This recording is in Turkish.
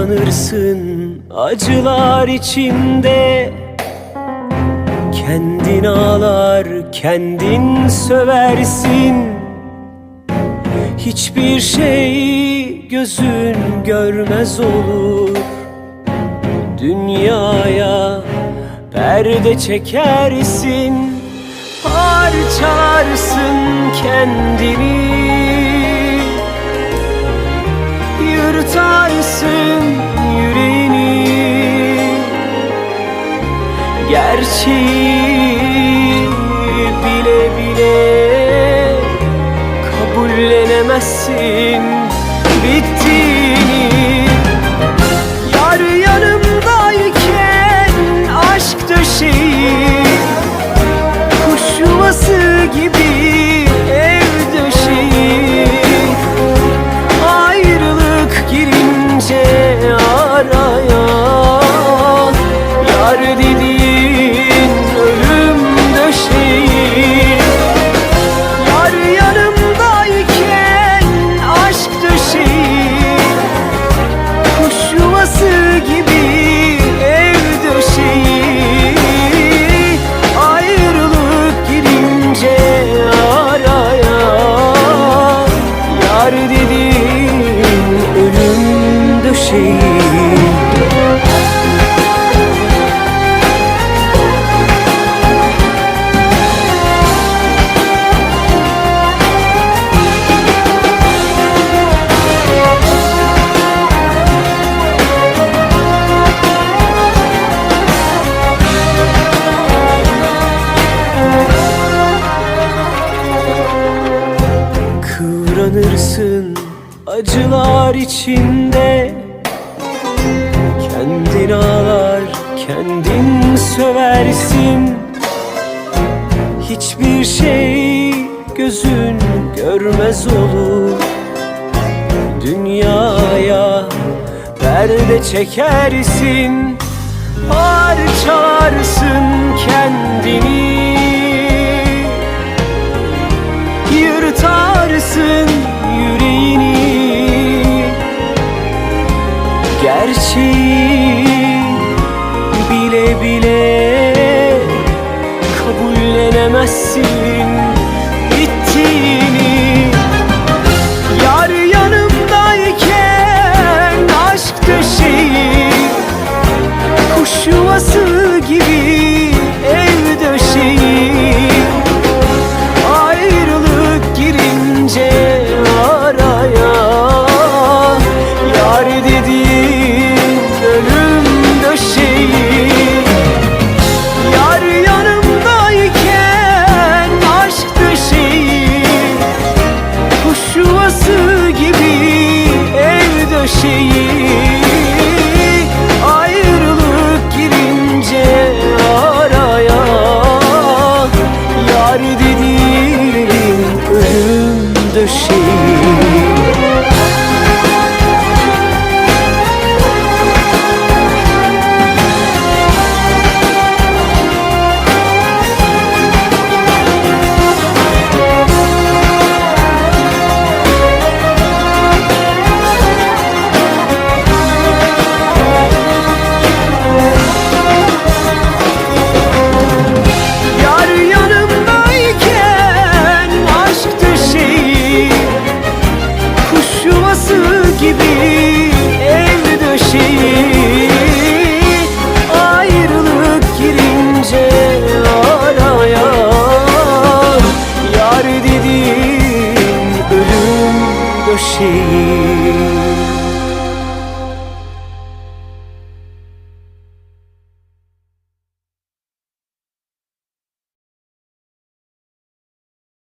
Kıvranırsın acılar içinde. Kendin ağlar, kendin söversin. Hiçbir şey gözün görmez olur. Dünyaya perde çekersin. Parçalarsın kendini Gerçeği bile bile Kabullenemezsin bittiğini. Yar yanımdayken aşk döşeği Kuş yuvası gibi döşeği Kıvranırsın acılar içinde Kendin ağlar, kendin söversin. Hiçbir şey gözün görmez olur. Dünyaya perde çekersin Parçalarsın kendini Gerçeği bile bile Kabullenemezsin bittiğini. Yar yanımdayken aşk döşeği Kuş yuvası gibi döşeği gibi ev döşeği